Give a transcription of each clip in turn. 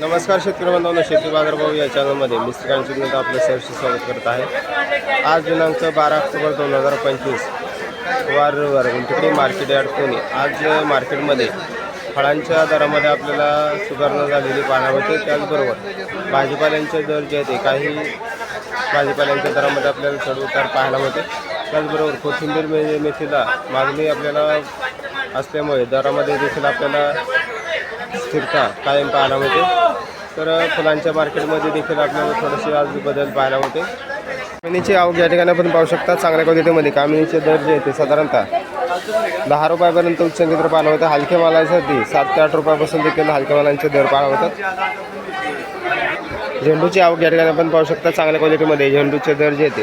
नमस्कार शेतकरी बांधवांना शेती बाजारभाव या चॅनलमध्ये मी श्रीकांत चिकनेत आपलं सहर्ष स्वागत करत आहे. आज दिनांक बारा ऑक्टोबर दोन हजार पंचवीस वार रविवार मार्केट यार्ड पुणे आज मार्केटमध्ये फळांच्या दरामध्ये आपल्याला सुधारणा झालेली पाहायला होते त्याचबरोबर भाजीपाल्यांचे दर जे आहेत काही भाजीपाल्यांच्या दरामध्ये आपल्याला चढ उतार पाहायला होते त्याचबरोबर कोथिंबीर मे मेथीला मागणी आपल्याला असल्यामुळे दरामध्ये देखील आपल्याला स्थिरता कायम पाहायला मिळते. तर फुलांच्या मार्केटमध्ये देखील आपल्याला थोडेसे आज बदल पाहायला होते. कामिनीची आवक या ठिकाणी आपण पाहू शकता. चांगल्या क्वालिटीमध्ये कामिनीचे दर जे आहेत ते साधारणतः दहा रुपयापर्यंत उच्च दर पाहायला होते. हलक्या मालासाठी सात ते आठ रुपयापासून देखील हलक्या मालांचे दर पाहायला होतात. झेंडूची आवक या ठिकाणी आपण पाहू शकता. चांगल्या क्वालिटीमध्ये झेंडूचे दर जे आहेत ते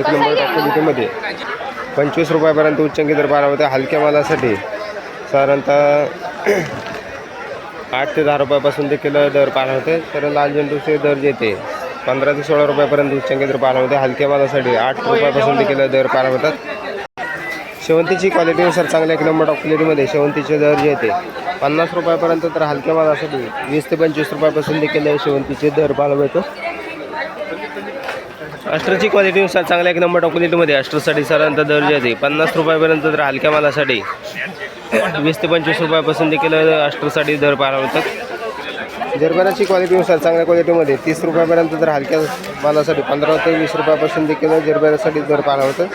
एक नंबर टॉप क्वालिटीमध्ये. पंचवीस रुपयापर्यंत उच्चंकी दर पाहायला होते. हलक्या मालासाठी साधारणतः आठ ते दहा रुपयापासून देखील दर पाहायला होते. तर लाल झेंडूचे दर येते पंधरा ते सोळा रुपयापर्यंत उच्चांकी दर पाहायला होते. हलक्या मालासाठी आठ रुपयापासून देखील दर पाहायला होतात. शेवंतीची क्वालिटीनुसार चांगल्या एक नंबर क्वालिटीमध्ये शेवंतीचे दर जे पन्नास रुपयापर्यंत तर हलक्या मालासाठी वीस ते पंचवीस रुपयापासून देखील शेवंतीचे दर पाहायला मिळतो. अष्ट्रची क्वालिटीनुसार चांगल्या एक नंबर टॉप क्वालिटीमध्ये अष्ट्रसाठी साधारणतः दर जे आहे पन्नास रुपयापर्यंत तर हलक्या मालासाठी वीस ते पंचवीस रुपयापासून देखील अष्टसाठी दर पाहायला होतात जर्मनाची क्वालिटीनुसार चांगल्या क्वालिटीमध्ये तीस रुपयापर्यंत तर हलक्या मालासाठी पंधरा ते वीस रुपयापासून देखील जर्मनासाठी दर पाहायला होतं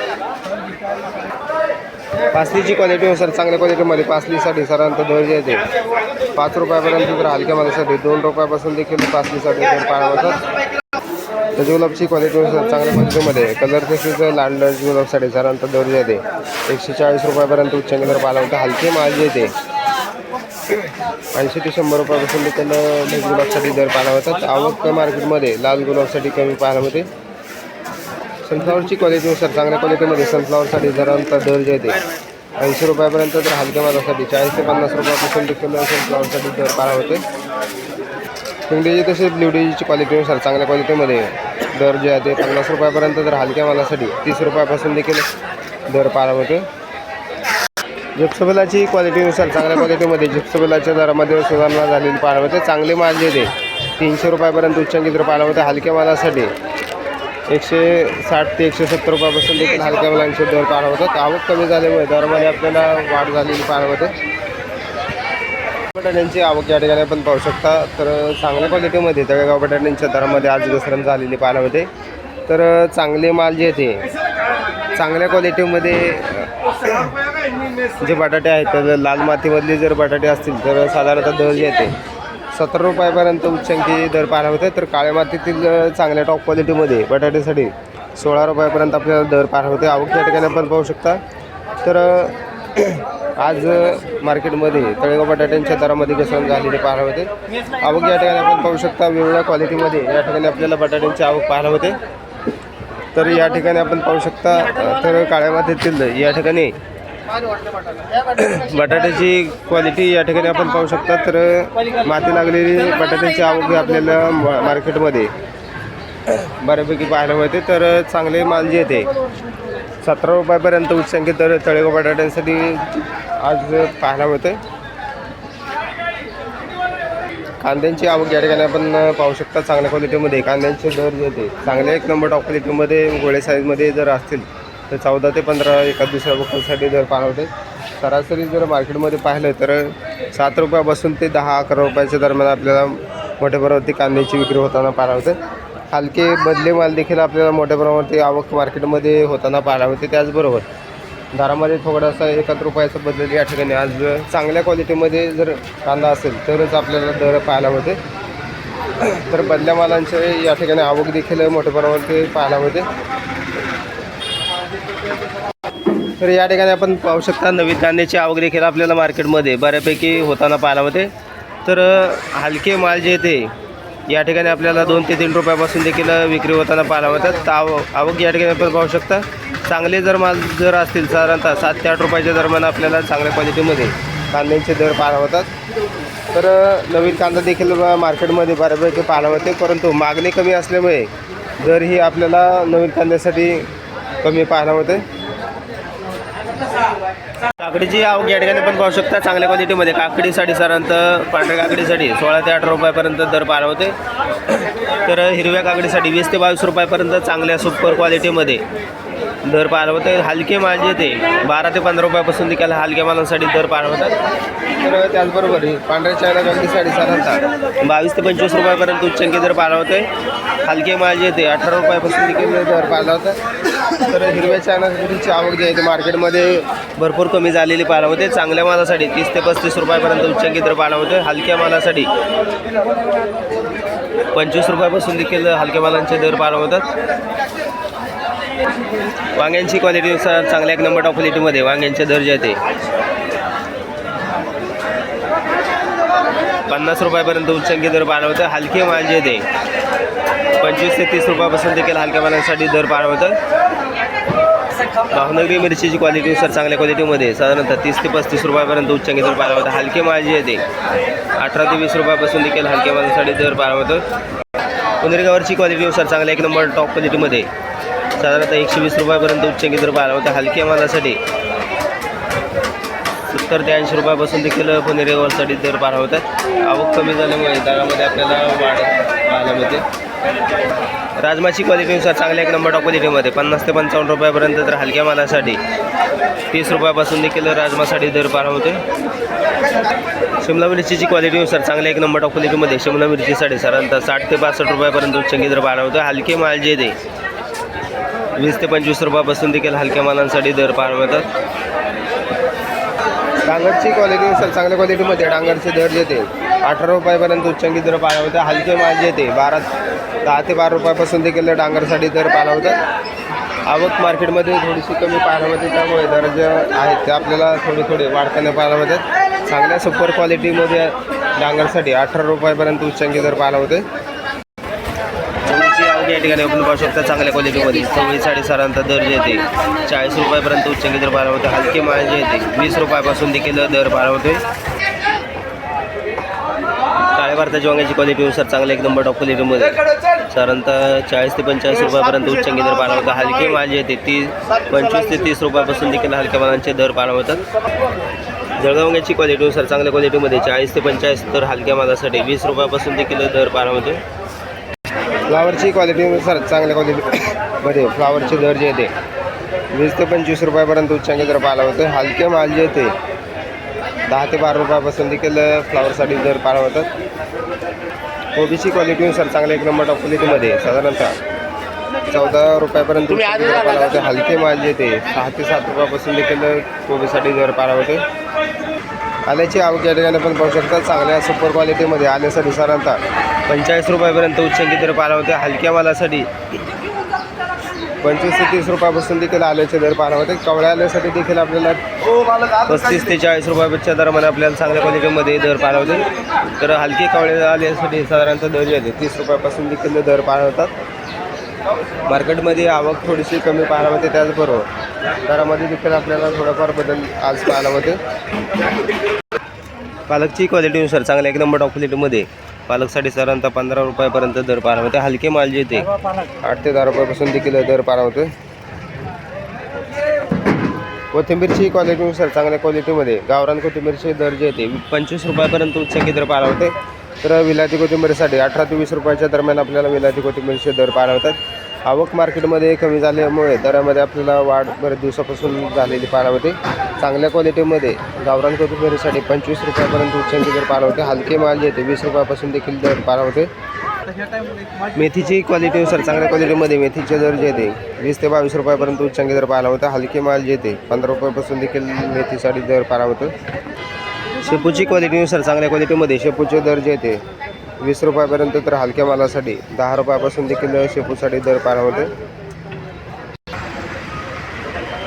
पासलीची क्वालिटीनुसार चांगल्या क्वालिटीमध्ये पासलीसाठी साधारणतः दर जे आहे पाच रुपयापर्यंत तर हलक्या मालासाठी दोन रुपयापासून देखील पासलीसाठी दर पाहायला होतात तर गुलाबची क्वालिटीनुसार चांगल्या क्वालिटीमध्ये कलर तसेच लाल गुलाबसाठी साधारणतः दर्जा येते. एकशे चाळीस रुपयापर्यंत उच्च दर पाहायला हलके माल येते. ऐंशी ते शंभर रुपयापासून त्यांना गुलाबसाठी दर पाहायला होतात आवक मार्केटमध्ये लाल गुलाबसाठी कमी पाहायला होते सनफ्लावरची क्वालिटीनुसार चांगल्या क्वालिटीमध्ये सनफ्लावरसाठी साधारणतः दर जे आहे ऐंशी रुपयापर्यंत तर हलक्या मालासाठी चाळीस ते पन्नास रुपयापासून देखील सनफ्लावरसाठी दर पाहायला होते पिंगडीची तसेच ब्ल्यूडीची क्वालिटीनुसार चांगल्या क्वालिटीमध्ये दर जे आहे ते पन्नास रुपयापर्यंत तर हलक्या मालासाठी तीस रुपयापासून देखील दर पाहायला होते जिप्सबेलाची क्वालिटीनुसार चांगल्या क्वालिटीमध्ये जिप्सबेलाच्या दरामध्ये सुधारणा झालेली पाहायला होते. चांगले माल जे ते तीनशे रुपयापर्यंत उच्चांकी दर पाहायला होते. हलक्या मालासाठी एकशे साठ ते एकशे सत्तर रुपयापासून देखील हलक्या मालांचे दर पाहायला होतात. आवक कमी झाल्यामुळे दरामध्ये आपल्याला वाढ झालेली पाहायला होते. बटाट्यांची आवक या ठिकाणी आपण पाहू शकता. तर चांगल्या क्वालिटीमध्ये तळेगाव बटाट्यांच्या दरामध्ये आज घसरण झालेली पाहायला होते तर चांगले माल जे ते चांगल्या क्वालिटीमध्ये जे बटाटे आहेत तर लाल मातीमधले जर बटाटे असतील तर साधारणतः दर जे ते सतरा रुपयापर्यंत उच्चांकी दर पाहायला होते तर काळ्या मातीतील चांगल्या टॉप क्वालिटीमध्ये बटाट्यासाठी सोळा रुपयापर्यंत आपल्याला दर पाहायला होते आवक या ठिकाणी आपण पाहू शकता. तर आज मार्केटमध्ये तळेगाव बटाट्यांच्या दरामध्ये घसरण झालेली पाहायला होते आवक या ठिकाणी आपण पाहू शकता वेगवेगळ्या क्वालिटीमध्ये या ठिकाणी आपल्याला बटाट्यांची आवक पाहायला होते तर या ठिकाणी आपण पाहू शकता तर काळ्या मातीतील या ठिकाणी बटाट्याची क्वालिटी या ठिकाणी आपण पाहू शकता. तर माती लागलेली बटाट्याची आवक आपल्याला मार्केटमध्ये बऱ्यापैकी पाहायला मिळते. तर चांगले माल जे येते सतरा रुपयापर्यंत उच्चांकित तर तळेगाव बटाट्यांसाठी आज पाहायला मिळते कांद्यांची आवक या ठिकाणी आपण पाहू शकता चांगल्या क्वालिटीमध्ये कांद्यांचे दर जे ते चांगल्या एक नंबर टॉप क्वालिटीमध्ये गोळे साईजमध्ये जर असतील तर चौदा ते पंधरा एका दुसऱ्या बुकासाठी दर पाहायला होते सरासरी जर मार्केटमध्ये पाहिलं तर सात रुपयापासून ते दहा अकरा रुपयाच्या दरम्यान आपल्याला मोठ्या प्रमाणावरती कांद्याची विक्री होताना पाहायला होते हलके बदले माल देखील आपल्याला मोठ्या प्रमाणावरती आवक मार्केटमध्ये होताना पाहायला होते त्याचबरोबर दरामध्ये थोडासा एकाच रुपयाचा बदल या ठिकाणी. आज चांगल्या क्वालिटीमध्ये जर कांदा असेल तरच आपल्याला दर पाहायला होते तर बदल्या मालांचे या ठिकाणी आवक देखील मोठ्या प्रमाणात पाहायला होते तर या ठिकाणी आपण पाहू शकता नवीन कांद्याची आवक देखील आपल्याला मार्केटमध्ये बऱ्यापैकी होताना पाहायला होते तर हलके माल जे ते या ठिकाणी आपल्याला दोन ते तीन रुपयापासून देखील विक्री होताना पाहायला मिळतात. आव आवक आवक या ठिकाणी आपण पाहू शकता. चांगले जर माल जर असतील साधारणतः सात ते आठ रुपयाच्या दरम्यान आपल्याला चांगल्या क्वालिटीमध्ये कांद्यांचे दर पाहायला होतात तर नवीन कांदा देखील मार्केटमध्ये बऱ्यापैकी पाहायला होते परंतु मागणी कमी असल्यामुळे दर ही आपल्याला नवीन कांद्यासाठी कमी पाहायला होते काकडीची आवक या ठिकाणी पण पाहू शकता. चांगल्या क्वालिटीमध्ये काकडीसाठी साधारणतः पांढऱ्या काकडीसाठी सोळा ते अठरा रुपयापर्यंत दर पार होते तर हिरव्या काकडीसाठी वीस ते बावीस रुपयापर्यंत चांगल्या सुपर क्वालिटीमध्ये दर पार होते हलके माल जे ते बारा ते पंधरा रुपयापासून देखील हलक्या मालांसाठी दर पार होतात तर त्याचबरोबर ही पांढऱ्या चायना काकडी साडेसारांचा बावीस ते पंचवीस रुपयापर्यंत उच्चांकी दर पार होते हलके माल जे ते अठरा रुपयापासून देखील दर पार होतात तर हिरव्या चायना काकडीची आवक जी आहे ते मार्केटमध्ये भरपूर कमी झालेली होते चांगल्या मालासाठी तीस ते पस्तीस रुपयापर्यंत उच्चांकी दर होते हलक्या मालासाठी पंचवीस रुपयापासून देखील हलक्या मालांचे दर होतात वांग्यांची क्वालिटीनुसार चांगल्या एक नंबर टॉप क्वालिटीमध्ये वांग्यांचे दर्जा येते ते. पन्नास रुपयापर्यंत उच्चंकी दर पाळवतं हलके माल जे ते. पंचवीस ते तीस रुपयापासून देखील हलक्या मालांसाठी दर पाळवतं भावनगरी मिरचीची क्वालिटीनुसार चांगल्या क्वालिटीमध्ये साधारणतः तीस ते पस्तीस रुपयापर्यंत उच्चांकी दर पाळवतं हलके माल जे ते. अठरा ते वीस रुपयापासून देखील हलक्या मालांसाठी दर पाळवतं पुनरेगावरची क्वालिटीनुसार चांगल्या एक नंबर टॉप क्वालिटीमध्ये साधारणतः एकशे वीस रुपयापर्यंत उच्चांकी दर पाहिला होतं हलक्या मालासाठी सत्तर ते ऐंशी रुपयापासून देखील पुनरेगावसाठी दर पार होतात. आवक कमी झाल्यामुळे दरामध्ये आपल्याला वाढ पाहायला मिळते. राजमाची क्वालिटीनुसार चांगल्या एक नंबर टॉप क्वालिटीमध्ये पन्नास ते पंचावन्न रुपयापर्यंत तर हलक्या मालासाठी तीस रुपयापासून देखील राजमासाठी दर पार होते. शिमला मिरचीची क्वालिटीनुसार चांगल्या एक नंबर टॉप क्वालिटीमध्ये शिमला मिरचीसाठी साधारणतः साठ ते पासष्ट रुपयापर्यंत उच्चांकी दर पार होतं. हलके माल जे ते वीस ते पंचवीस रुपयापासून देखील हलक्या मालांसाठी दर पार होतात डांगरची क्वालिटी सर चांगल्या क्वालिटीमध्ये डांगरचे दर देते अठरा रुपयापर्यंत उच्चांकी दर पाहायला होता हलके माल येते बारा दहा ते बारा रुपयापासून देखील डांगरसाठी दर पाला होतात आवक मार्केटमध्ये थोडीशी कमी पाहायला मिळते त्यामुळे दर जे आहेत ते आपल्याला थोडे थोडे वाढताना पाहायला मिळतात. चांगल्या सुपर क्वालिटीमध्ये डांगरसाठी अठरा रुपयापर्यंत उच्चांकी दर पाहायला होते चवळीची या ठिकाणी आपण पाहू शकता चांगल्या क्वालिटीमध्ये. सव्वीस साडेसारांचा दर जे येते चाळीस रुपयापर्यंत उच्च दर पाहायला होते. हलके माळ जे येते वीस रुपयापासून देखील दर पाहायला होते. काळ्या भारताची वांग्याची क्वालिटीनुसार चांगल्या एक नंबर टॉप क्वालिटीमध्ये साधारणतः चाळीस ते पंचाळीस रुपयापर्यंत उच्च दर पाहायला होता. हलके माल जे येते तीस पंचवीस ते तीस रुपयापासून देखील हलक्या मालांचे दर पाहायला होतात. जळगाव क्वालिटीनुसार चांगल्या क्वालिटीमध्ये चाळीस ते पंचाळीस तर हलक्या मालासाठी वीस रुपयापासून देखील दर पाहायला होते. फ्लावरची क्वालिटीनुसार चांगल्या क्वालिटीमध्ये फ्लावरचे दर जे येते. वीस ते पंचवीस रुपयापर्यंत उच्चांकी दर पाहायला होते हलके माल जे येते दहा ते बारा रुपयापासून देखील फ्लावरसाठी दर पाहायला होतात कोबीची क्वालिटीनुसार चांगल्या एक नंबर टॉप क्वालिटीमध्ये साधारणतः चौदा रुपयापर्यंत पाहायला होते हलके माल जे येते सहा ते सात रुपयापासून देखील कोबीसाठी दर पाहायला होते. आल्याची आवक या ठिकाणी आपण पाहू शकता चांगल्या सुपर क्वालिटीमध्ये आल्यासाठी साधारणतः पंचेचाळीस रुपयापर्यंत उच्चंकी दर पाहायला होते. हलक्या मालासाठी पंचवीस ते तीस रुपयापासून देखील आल्याचे दर पाहायला होते. कवळ्या आल्यासाठी देखील आपल्याला पस्तीस ते चाळीस रुपयापेक्षा दरम्यान आपल्याला चांगल्या क्वालिटीमध्ये दर पाहायला होते. तर हलके कवळे आल्यासाठी साधारणतः दर येते. तीस रुपयापासून देखील दर पाहायला होतात. मार्केटमध्ये आवक थोडीशी कमी पाहायला होते त्याचबरोबर दरामध्ये देखील आपल्याला थोडाफार बदल आज पाहायला होते. पालकची क्वालिटीनुसार चांगल्या एक नंबर टॉप क्वालिटीमध्ये पालकसाठी साधारणतः पंधरा रुपयापर्यंत दर पार होते हलके माल जे ते आठ ते दहा रुपयापासून देखील दर पार होते. कोथिंबीरची क्वालिटीनुसार चांगल्या क्वालिटीमध्ये गावरान कोथिंबीरचे दर जे येते पंचवीस रुपयापर्यंत उच्चांकी दर पार होते. तर विलाती कोथिंबीरसाठी अठरा ते वीस रुपयाच्या दरम्यान आपल्याला विलाती कोथिंबीरचे दर पार होतात आवक मार्केटमध्ये कमी झाल्यामुळे दरामध्ये आपल्याला वाढ बरेच दिवसापासून झालेली पाहायला होते चांगल्या क्वालिटीमध्ये गावरान कोथिंबीरीसाठी पंचवीस रुपयापर्यंत उच्चांकी दर पार होते हलके माल जे ते वीस रुपयापासून देखील दर पार होते मेथीची क्वालिटीनुसार चांगल्या क्वालिटीमध्ये मेथीचे दर जे ते वीस ते बावीस रुपयापर्यंत उच्चांकी दर पाहायला होता हलके माल जे ते पंधरा रुपयापासून देखील मेथीसाठी दर पारा होतं शेपूची क्वालिटीनुसार चांगल्या क्वालिटीमध्ये शेपूचे दर जे ते वीस रुपयापर्यंत तर हलक्या मालासाठी. दहा रुपयापासून देखील शेपूसाठी दर पार होते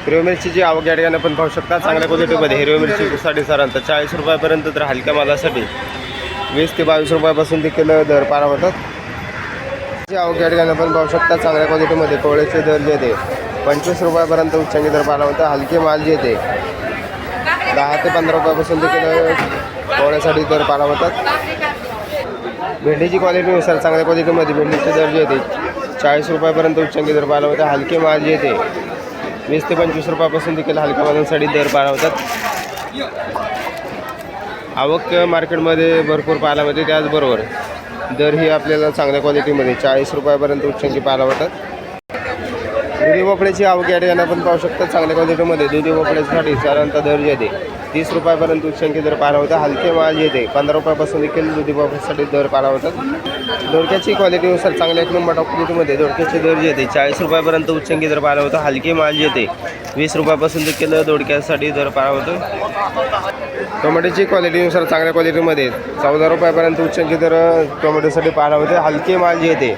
हिरवी मिरचीची आवक या ठिकाणी आपण पाहू शकता. चांगल्या क्वालिटीमध्ये हिरवी मिरची साडेसाधारणतः चाळीस रुपयापर्यंत तर हलक्या मालासाठी वीस ते बावीस रुपयापासून देखील दर पार होतात जी आवक या ठिकाणी आपण पाहू शकता. चांगल्या क्वालिटीमध्ये कोवळ्याचे दर जे ते पंचवीस रुपयापर्यंत उच्चांकी दर पार होतात हलके माल जे ते दहा ते पंधरा रुपयापासून देखील कोवळ्यासाठी दर पार होतात भेंडीची क्वालिटीनुसार चांगल्या क्वालिटीमध्ये भेंडीचे दर जे चाळीस रुपयापर्यंत उच्चांकी दर पार होतात हलके माल जे वीस ते पंचवीस रुपयापासून देखील हलक्या मालांसाठी दर पार होतात आवक मार्केटमध्ये भरपूर पाहायला मिळते त्याचबरोबर दर ही आपल्याला चांगल्या क्वालिटीमध्ये चाळीस रुपयापर्यंत उच्चांकी पाहायला होतात दुधी भोपळ्याची आवक या ठिकाणी आपण पाहू शकतो चांगल्या क्वालिटीमध्ये दुधी भोपळ्यासाठी साधारणतः दर जे येते. तीस रुपयापर्यंत दूधशंकी दर पाहायला होता हलके माल येते पंधरा रुपयापासून देखील दुधी भोपळ्यासाठी दर पाहायला होतात दोडक्याची क्वालिटीनुसार चांगल्या एक नंबर क्वालिटीमध्ये दोडक्याचे दर येते चाळीस रुपयापर्यंत उच्चंकी दर पाहायला होता हलके माल येते वीस रुपयापासून देखील दोडक्यासाठी दर पाहायला होतो टोमॅटोची क्वालिटीनुसार चांगल्या क्वालिटीमध्ये चौदा रुपयापर्यंत उच्चंकी दर टोमॅटोसाठी पाहायला होते हलके माल येते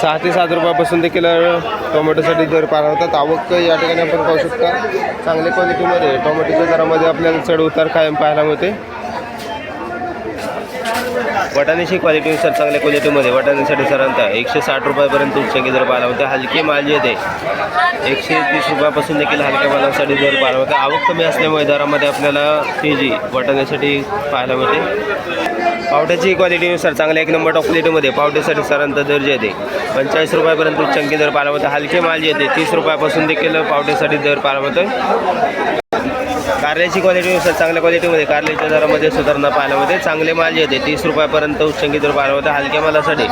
सहा ते सात रुपयापासून देखील टोमॅटोसाठी दर पार होतात आवक या ठिकाणी आपण पाहू शकता. चांगल्या क्वालिटीमध्ये टोमॅटोच्या दरामध्ये आपल्याला चढ उतार कायम पाहायला मिळते. वटाण्याची क्वालिटीनुसार चांगल्या क्वालिटीमध्ये वटाण्यासाठी साधारणतः एकशे साठ रुपयापर्यंत उच्चांकी दर पाहायला होते हलके माल जे येते एकशे तीस रुपयापासून देखील हलक्या मालासाठी दर पाहायला होते आवक कमी असल्यामुळे दरामध्ये आपल्याला तेजी वटाण्यासाठी पाहायला मिळते. पावट्याची क्वालिटीनुसार चांगल्या एक नंबर टॉप क्वालिटीमध्ये पावट्यासाठी सरांत दर्जा येते पंचेचाळीस रुपयापर्यंत उच्चांकी दर पाहायला होते हलके माल येते तीस रुपयापासून देखील पावट्यासाठी दर पाहायला होतं कारल्याची क्वालिटीनुसार चांगल्या क्वालिटीमध्ये कारल्याच्या दरामध्ये सुधारणा पाहायला मिळते. चांगले माल जे येते तीस रुपयापर्यंत उच्चंकी दर पाहायला होता हलक्या मालासाठी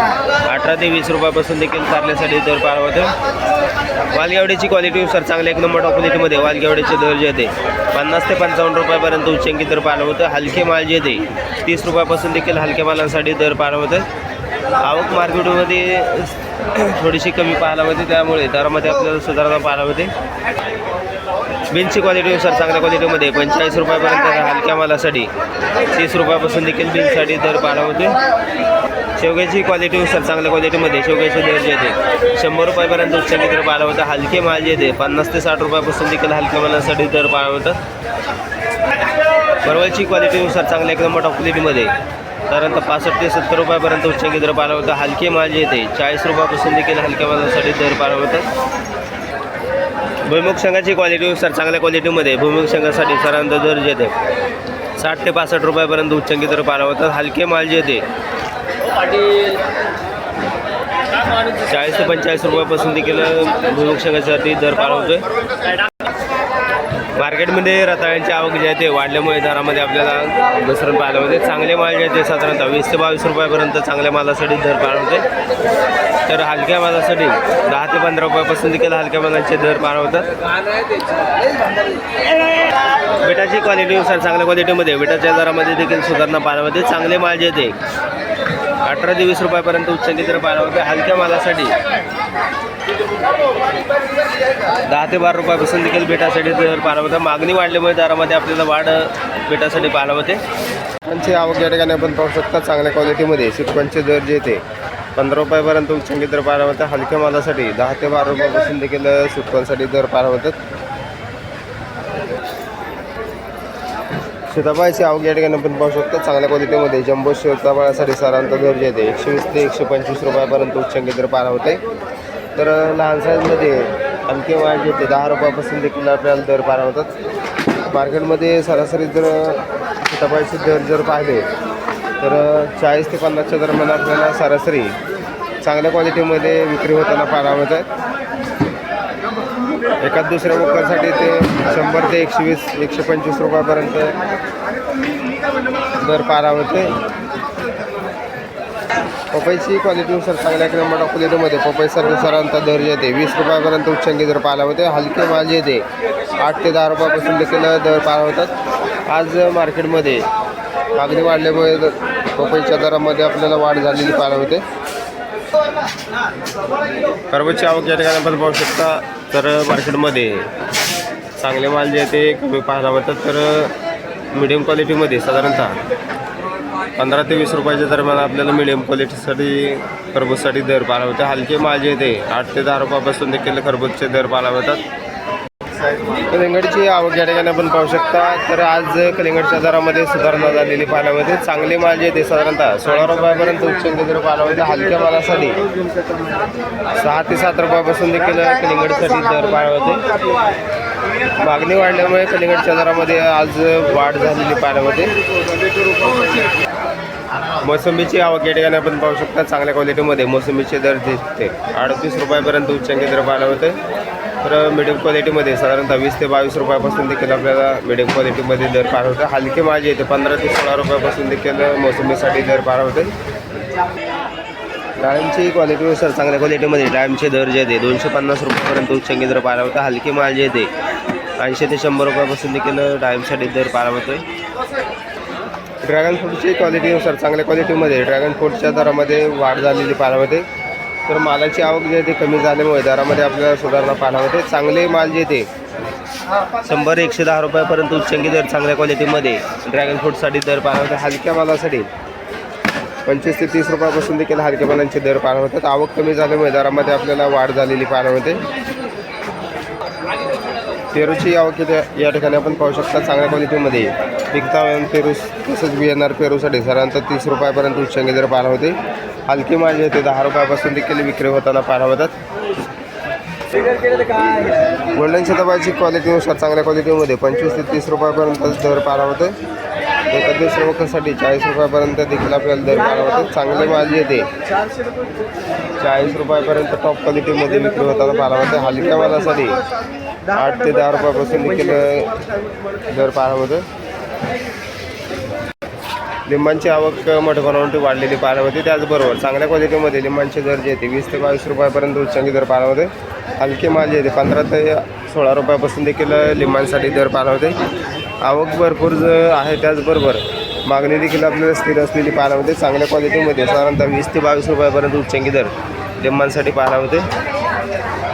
अठरा ते वीस रुपयापासून देखील कारल्यासाठी दर पाहायला होतं वालगेवड्याची क्वालिटीनुसार चांगल्या एक नंबर टॉप क्वालिटीमध्ये वालगेवड्याचे दर जे येते पन्नास ते पंचावन्न रुपयापर्यंत उच्चंकी दर पाहायला होतं हलके माल जे येते तीस रुपयापासून देखील हलक्या मालांसाठी दर पाहायला होतं आवक मार्केटमध्ये थोडीशी कमी पाहायला होती त्यामुळे दरामध्ये आपल्याला सुधारणा पाहायला होते बीन्सची क्वालिटीनुसार चांगल्या क्वालिटीमध्ये पंचेचाळीस रुपयापर्यंत हलक्या मालासाठी तीस रुपयापासून देखील बीन्ससाठी दर पाहायला होते शेवग्याची क्वालिटीनुसार चांगल्या क्वालिटीमध्ये शेवग्याचे दर जे येते शंभर रुपयापर्यंत उच्चांनी दर पाहायला होता हलके माल जे येते पन्नास ते साठ रुपयापासून देखील हलक्या मालासाठी दर पाहायला होतं क्वालिटीनुसार चांगल्या एक नंबर टॉप क्वालिटीमध्ये. साधारणतः पासष्ट ते सत्तर रुपयापर्यंत उच्चांकी दर पाहायला होतं हलके माल जे येते चाळीस रुपयापासून देखील हलक्या मालासाठी दर पाहायला भुईमुग शेंगाची क्वालिटीनुसार चांगल्या क्वालिटीमध्ये भुईमुग शेंगासाठी सरांचा दर जे येते साठ ते पासष्ट रुपयापर्यंत उच्चंकी दर पाहायला होतात हलके माल जे येते चाळीस ते पंचेचाळीस रुपयापासून देखील भुईमुग शेंगासाठी दर पाहायला होतोय. मार्केटमध्ये रताळ्यांची आवक जी आहे ते वाढल्यामुळे दरामध्ये आपल्याला घसरण पाहायला होते चांगले माल जे आहे ते साधारणतः वीस ते बावीस रुपयापर्यंत चांगल्या मालासाठी दर पाहायला होते तर हलक्या मालासाठी दहा ते पंधरा रुपयापासून देखील हलक्या मालाचे दर पाहायला होतात बेटाची क्वालिटीनुसार चांगल्या क्वालिटीमध्ये बेटाच्या दरामध्ये देखील सुधारणा पाहायला होते चांगले माल जे ते अठरा ते वीस रुपयापर्यंत उच्च दर पाहायला होते हलक्या मालासाठी दहा ते बारा रुपयापासून देखील बेटासाठी दर पाहायला होता मागणी वाढल्यामुळे दरामध्ये आपल्याला वाढ बेटासाठी पाहायला होते. त्यांची आवक या ठिकाणी आपण पाहू शकता चांगल्या क्वालिटीमध्ये सिटकॉनचे दर जे ते पंधरा रुपयापर्यंत उच्च दर पाहायला होता हलक्या मालासाठी दहा ते बारा रुपयापासून देखील सुटकॉनसाठी दर पाहायला होतात. सीताफळाची अवघ्या ठिकाणी पण पाहू शकतो. चांगल्या क्वालिटीमध्ये जम्बो शेताबाळासाठी साधारणतः दर येते एकशे वीस ते एकशे पंचवीस रुपयापर्यंत उच्चांकी दर पार होते तर लहान साईजमध्ये आणखी वाढ येते दहा रुपयापासून देखील आपल्याला दर पार होतात. मार्केटमध्ये सरासरी जर सीताफळाचे दर जर पाहिले तर चाळीस ते पन्नासच्या दरम्यान आपल्याला सरासरी चांगल्या क्वालिटीमध्ये विक्री होताना पाहायला आहेत. एखाद दुसऱ्या बुकासाठी ते शंभर ते एकशे वीस एकशे पंचवीस रुपयापर्यंत दर पारा होते पपईची क्वालिटीनुसार चांगल्या एक नंबर पपई पपईसाठी साधारणतः दर येते. वीस रुपयापर्यंत उच्चांकी दर पाहायला होते हलके माल जे येते. आठ ते दहा रुपयापासून देखील दर पाहायला होतात. आज मार्केटमध्ये मागणी वाढल्यामुळे पपईच्या दरामध्ये आपल्याला वाढ झालेली पाहायला होते. खरबूजची आवक या ठिकाणी आपण पाहू शकता. तर मार्केटमध्ये चांगले माल जे आहे ते कमी पाहायला मिळतात. तर मिडियम क्वालिटीमध्ये साधारणतः पंधरा ते वीस रुपयाच्या दरम्यान आपल्याला मिडियम क्वालिटीसाठी खरबूजसाठी दर पाहायला मिळतात. हलके माल जे आहे ते आठ ते दहा रुपयापासून देखील खरबूजचे दर पाहायला मिळतात. कलिंगडची आवक या ठिकाणी आपण पाहू शकता तर आज कलिंगडच्या दरामध्ये सुधारणा झालेली पाहायला चांगले माल जे ते साधारणतः सोळा रुपयापर्यंत उच्चांकी दर पाहायला हलक्या मालासाठी सहा ते सात रुपयापासून देखील कलिंगडसाठी दर पाहायला होते मागणी वाढल्यामुळे कलिंगडच्या दरामध्ये आज वाढ झालेली पाण्यामध्ये मोसंबीची आवक या ठिकाणी आपण पाहू शकता चांगल्या क्वालिटीमध्ये मोसंबीचे दर दिसते. अडतीस रुपयापर्यंत उच्चांकी दर पाहायला होते तर मिडियम क्वालिटीमध्ये साधारणतः वीस ते बावीस रुपयापासून देखील आपल्याला मिडियम क्वालिटीमध्ये दर पार होतं हलके माझे येते पंधरा ते सोळा रुपयापासून देखील मोसंबीसाठी दर पार होते डाळिंबची क्वालिटीनुसार चांगल्या क्वालिटीमध्ये डाळिंबचे दर जे येते दोनशे पन्नास रुपयापर्यंत उच्चंगी दर पार होतं हलके माल जे येते ऐंशी ते शंभर रुपयापासून देखील डाळिंबसाठी दर पार होतोय. ड्रॅगन फ्रूटची क्वालिटीनुसार चांगल्या क्वालिटीमध्ये ड्रॅगन फ्रूटच्या दरामध्ये वाढ झालेली पार होते. तर मालाची आवक जे आहे ती कमी झाल्यामुळे दरामध्ये आपल्याला सुधारणा पाहायला होते चांगले माल जे ते शंभर एकशे दहा रुपयापर्यंत उच्चांकी दर चांगल्या क्वालिटीमध्ये ड्रॅगन फ्रूटसाठी दर पाहायला होते हलक्या मालासाठी पंचवीस ते तीस रुपयापासून देखील हलक्या मालांचे दर पाहायला होतात आवक कमी झाल्यामुळे दरामध्ये आपल्याला वाढ झालेली पाहायला होते पेरूची आवक या ठिकाणी आपण पाहू शकता चांगल्या क्वालिटीमध्ये. पिकता पेरू तसंच बी येणार पेरूसाठी साधारणतः तीस रुपयापर्यंत उच्चांकी दर पाहायला होते हलकी माल येते दहा रुपयापासून देखील विक्री होताना पाहायला होतात गोल्डन शताबाची क्वालिटीनुसार चांगल्या क्वालिटीमध्ये पंचवीस ते तीस रुपयापर्यंत दर पाहायला होते एखाद्या लोकांसाठी चाळीस रुपयापर्यंत देखील आपल्याला दर पाहायला होते चांगले माल येते चाळीस रुपयापर्यंत टॉप क्वालिटीमध्ये विक्री होताना पाहायला होते हलक्या मालासाठी आठ ते दहा रुपयापासून देखील दर पाहायला होते लिंबांची आवक मोठ्या प्रमाणात वाढलेली पाहायला होती त्याचबरोबर चांगल्या क्वालिटीमध्ये लिंबांचे दर जे येते वीस ते बावीस रुपयापर्यंत उच्चांकी दर पाहायला होते हलके माल जे येते पंधरा ते सोळा रुपयापासून देखील लिंबांसाठी दर पाहायला होते आवक भरपूर ज आहे त्याचबरोबर मागणी देखील आपल्याला स्थिर असलेली पाहायला होते चांगल्या क्वालिटीमध्ये साधारणतः वीस ते बावीस रुपयापर्यंत उच्चांकी दर लिंबांसाठी पाहायला होते